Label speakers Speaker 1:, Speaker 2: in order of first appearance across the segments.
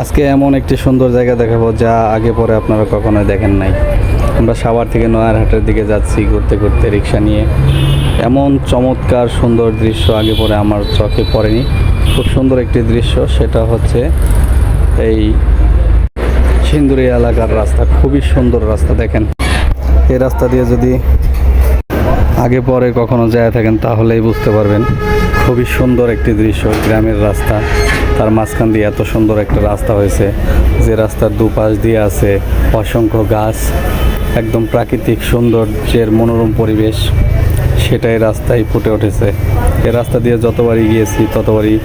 Speaker 1: আজকে এমন একটি সুন্দর জায়গা দেখাবো যা আগে পরে আপনারা কখনোই দেখেন নাই। আমরা সাভার থেকে নয়ারহাটের দিকে যাচ্ছি ঘুরতে ঘুরতে রিক্সা নিয়ে। এমন চমৎকার সুন্দর দৃশ্য আগে পরে আমার চোখে পড়েনি। খুব সুন্দর একটি দৃশ্য, সেটা হচ্ছে এই সিন্দুরি এলাকার রাস্তা। খুবই সুন্দর রাস্তা, দেখেন। এই রাস্তা দিয়ে যদি আগে পরে কখনো যায় থাকেন, তাহলেই বুঝতে পারবেন। খুবই সুন্দর একটি দৃশ্য, গ্রামের রাস্তা। তার মাঝখান দিয়ে এত সুন্দর একটা রাস্তা হয়েছে। যে রাস্তার দুপাশ দিয়ে আছে অসংখ্য গাছ, একদম প্রাকৃতিক সৌন্দর্যের মনোরম পরিবেশ। সেটাই রাস্তায় ফুটে উঠেছে। এ রাস্তা দিয়ে যতবারই গিয়েছি, ততবারই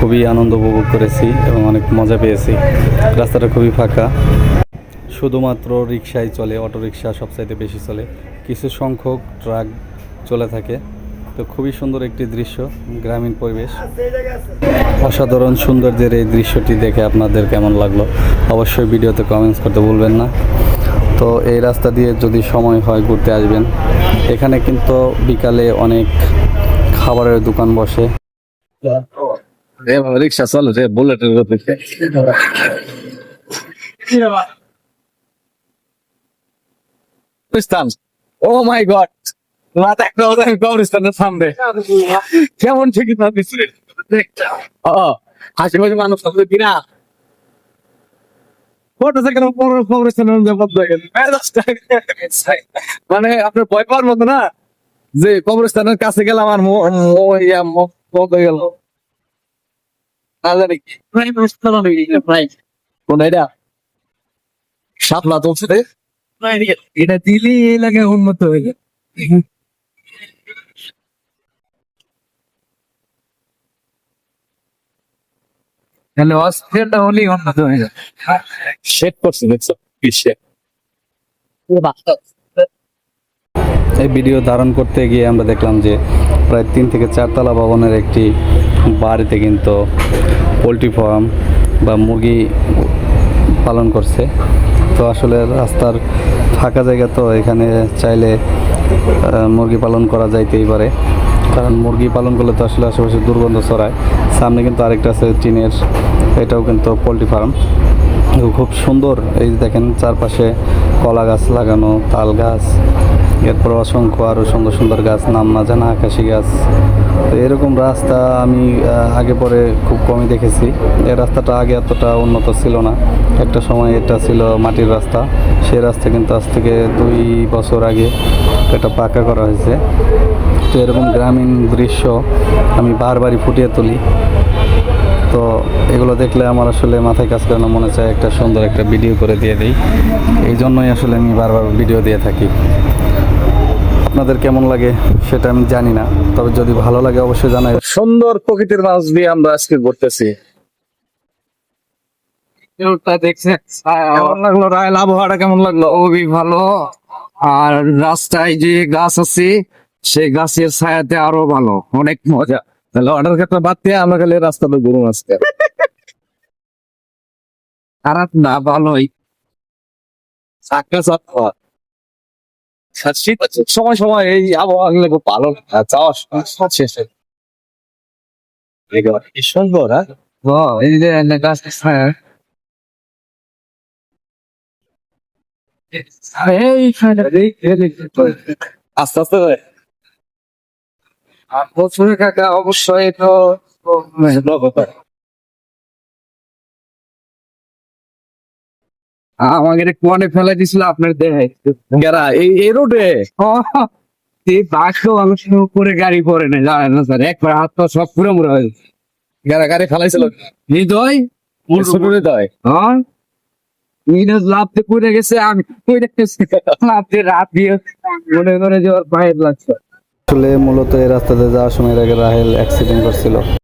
Speaker 1: খুবই আনন্দ উপভোগ করেছি এবং অনেক মজা পেয়েছি। রাস্তাটা খুবই ফাঁকা। শুধুমাত্র রিক্সাই চলে অটো রিক্সা সবচাইতে বেশি চলে। কিছু সংখ্যক ট্রাক চলে থাকে। তো খুবই সুন্দর একটি দৃশ্য গ্রামীণ পরিবেশ। অসাধারণ সৌন্দর্যের এই দৃশ্যটি দেখে আপনাদের কেমন লাগল? অবশ্যই ভিডিওতে কমেন্টস করতে ভুলবেন না। তো এই রাস্তা দিয়ে যদি সময় হয় ঘুরতে আসবেন। এখানে কিন্তু বিকালে অনেক খাবারের দোকান বসে।
Speaker 2: রিক্সা চলো রে বুলেটের ও মাই গড। কবরস্থানের সামনে। কেমন ঠিকই আশেপাশে মানুষ থাকবে কিনা? হয়ে মানে আপনার ভয় পাওয়ার মতো না? যে কবরস্থানের কাছে গেলাম হয়ে গেল। না জানি কি। কোন এটা? সাপলা চলছে এটা দিলি এলাকায় উন্নত হয়ে যায়। তাহলে অস্ট্রেলিয়াটা হলেই উন্নত হয়ে শেট করছে দেখছ?
Speaker 1: এই ভিডিও ধারণ করতে গিয়ে আমরা দেখলাম যে প্রায় তিন থেকে চারতলা ভবনের একটি বাড়িতে কিন্তু পোলট্রি ফার্ম বা মুরগি পালন করছে। তো আসলে রাস্তার ফাঁকা জায়গা তো এখানে চাইলে মুরগি পালন করা যাইতেই পারে। কারণ মুরগি পালন করলে তো আসলে আশেপাশে দুর্গন্ধ ছড়ায়। সামনে কিন্তু আরেকটা আছে টিনের, এটাও কিন্তু পোলট্রি ফার্ম। খুব সুন্দর, এই দেখেন চারপাশে কলা গাছ লাগানো, তাল গাছ, এরপর অসংখ্য আরও সুন্দর সুন্দর গাছ নাম না জানা আকাশি গাছ। তো এরকম রাস্তা আমি আগে পরে খুব কমই দেখেছি। এই রাস্তাটা আগে এতটা উন্নত ছিল না। একটা সময় এটা ছিল মাটির রাস্তা। সেই রাস্তা কিন্তু আজ থেকে দুই বছর আগে এটা পাকা করা হয়েছে। তো এরকম গ্রামীণ দৃশ্য আমি বারবারই ফুটিয়ে তুলি। তো এগুলো দেখলে আমার আসলে মাথায় কাজ করে না মনে চায় একটা সুন্দর একটা ভিডিও করে দিয়ে দিই। এই জন্যই আসলে আমি বারবার ভিডিও দিয়ে থাকি। আপনাদের কেমন লাগে সেটা আমি জানি না তবে যদি ভালো লাগে অবশ্যই জানাই।
Speaker 2: সুন্দর প্রকৃতির মাছ দিয়ে আমরা আজকে ঘুরতেছি।
Speaker 3: দেখছে কেমন লাগল রায়েল আবহাওয়াটা কেমন লাগল? খুবই ভালো। আর রাস্তায় যে গাছ আছে সেই গাছের ছায়াতে আরও ভালো অনেক মজা।
Speaker 2: তাহলে অর্ডার ক্ষেত্রে বাদ দিয়ে আমরা খালি রাস্তাতে ঘুরুন আজকে।
Speaker 3: খারাপ না ভালোই।
Speaker 2: চাকা চাপ সময় সময় এই আবহাওয়া গুলো খুব ভালো। যাওয়ার শেষে হ্যাঁ আস্তে আস্তে
Speaker 3: কাকা অবশ্যই তো আমাকে কোয়ানে ফেলাই দিছিল আপনার দেহে
Speaker 2: গেরা এই এই রোডে?
Speaker 3: এই মানুষের উপরে গাড়ি পড়ে না জানেন না স্যার একবার হাত পা সব পুরো মুড়ে হয়ে।
Speaker 2: গেরা গাড়ি ফেলাইছিল?
Speaker 3: হৃদয়? হ্যাঁ? মিনাজ লাভতে পড়ে গেছে আমি রাত দিয়ে মনে করে যে ওর পায়ের লাগছে
Speaker 1: আসলে মূলত এই রাস্তাতে যাওয়ার সময় আগে রাহেল অ্যাক্সিডেন্ট করছিল।